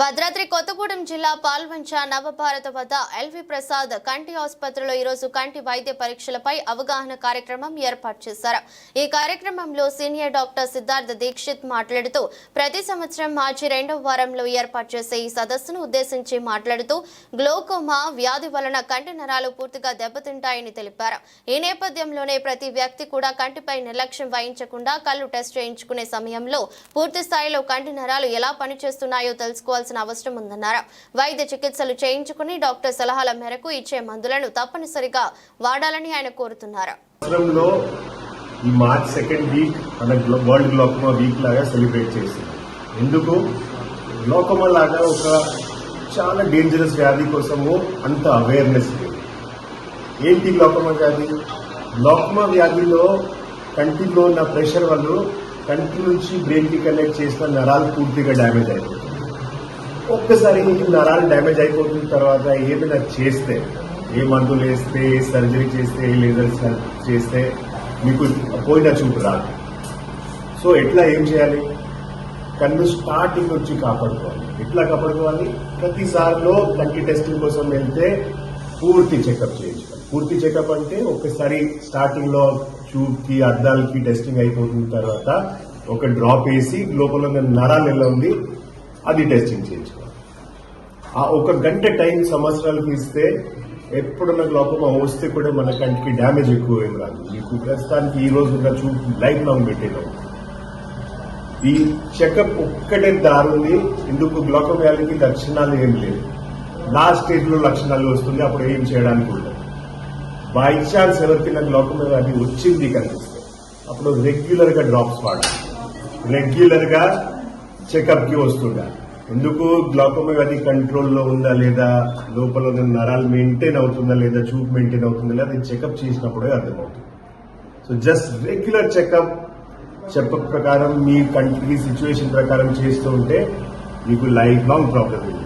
భద్రాద్రి కొత్తగూడెం జిల్లా పాల్వంచ నవభారత వద్ద ఎల్వి ప్రసాద్ కంటి ఆసుపత్రిలో ఈరోజు కంటి వైద్య పరీక్షలపై అవగాహన కార్యక్రమం ఏర్పాటు చేశారు. ఈ కార్యక్రమంలో సీనియర్ డాక్టర్ సిద్ధార్థ దీక్షిత్ మాట్లాడుతూ ప్రతి సంవత్సరం మార్చి రెండవ వారంలో ఏర్పాటు చేసే ఈ సదస్సును ఉద్దేశించి మాట్లాడుతూ గ్లోకోమా వ్యాధి వలన కంటి నరాలు పూర్తిగా దెబ్బతింటాయని తెలిపారు. ఈ నేపథ్యంలోనే ప్రతి వ్యక్తి కూడా కంటిపై నిర్లక్ష్యం వహించకుండా కళ్ళు టెస్ట్ చేయించుకునే సమయంలో పూర్తి స్థాయిలో కంటి నరాలు ఎలా పనిచేస్తున్నాయో చేయాల్సిన అవసరం ఉందన్నారు. వైద్య చికిత్సలు చేయించుకుని డాక్టర్ సలహాల మేరకు ఇచ్చే మందులను తప్పనిసరిగా వాడాలని ఆయన కోరుతున్నారు. ఈ మార్చ్ సెకండ్ వీక్ మన వరల్డ్ గ్లోకమా వీక్ లాగా సెలబ్రేట్ చేసింది. ఎందుకు? గ్లోకమా లాగా ఒక చాలా డేంజరస్ వ్యాధి కోసము అంత అవేర్నెస్ లేదు. ఏంటి గ్లోకమా వ్యాధి? గ్లోకమా వ్యాధిలో కంటిలో ఉన్న ప్రెషర్ వల్ల కంటి నుంచి బ్రెయిన్కి కనెక్ట్ చేసిన నరాలు పూర్తిగా డ్యామేజ్ అయిపోతుంది ఒక్కసారి మీకు నరాలు డ్యామేజ్ అయిపోతున్న తర్వాత ఏదైనా చేస్తే ఏ మందులు వేస్తే ఏ సర్జరీ చేస్తే ఏ లేజర్ చేస్తే మీకు పోయిన చూపు రాదు. సో ఎట్లా ఏం చేయాలి? కన్ను స్టార్టింగ్ నుంచి కాపాడుకోవాలి. ఎట్లా కాపాడుకోవాలి? ప్రతిసారిలో కంటి టెస్టింగ్ కోసం వెళ్తే పూర్తి చెకప్ చేయించాలి పూర్తి చెకప్ అంటే ఒకసారి స్టార్టింగ్లో చూపుకి అద్దాలకి టెస్టింగ్ అయిపోతున్న తర్వాత ఒక డ్రాప్ వేసి లోపల ఉన్న నరాలు ఎలా ఉంది? అది టెస్టింగ్ చేయించుకోవాలి. ఆ ఒక గంట టైం సంవత్సరాలకు ఇస్తే ఎప్పుడున్న గ్లోకోమా వస్తే కూడా మన కంటికి డ్యామేజ్ ఎక్కువ ఏం రాదు. మీకు ప్రస్తుతానికి ఈ రోజు ఉన్న చూపు లైఫ్ లాంగ్ పెట్టేదాం ఈ చెకప్ ఒక్కటే దారుంది ఎందుకు గ్లోకం వ్యాధికి లక్షణాలు ఏం లేవు. లాస్ట్ స్టేజ్లో లక్షణాలు వస్తుంది అప్పుడు ఏం చేయడానికి ఉండదు. బై ఛాన్స్ ఎవరికైనా గ్లోకం వ్యాధి వచ్చింది కనిపిస్తే అప్పుడు రెగ్యులర్గా డ్రాప్స్ వాడాలి. రెగ్యులర్గా చెకప్కి చెకప్కి వస్తుండాలి ఎందుకు? గ్లాకోమ వ్యాధి కంట్రోల్లో ఉందా లేదా? లోపల ఉన్న నరాలు మెయింటైన్ అవుతుందా లేదా? చూపు మెయింటైన్ అవుతుందా లేదా? అది చెకప్ చేసినప్పుడే అర్థమవుతుంది. సో జస్ట్ రెగ్యులర్ చెకప్ చెప్ప ప్రకారం మీ కంట్రీ సిచ్యువేషన్ ప్రకారం చేస్తూ ఉంటే మీకు లైఫ్ లాంగ్ ప్రాబ్లం ఉంది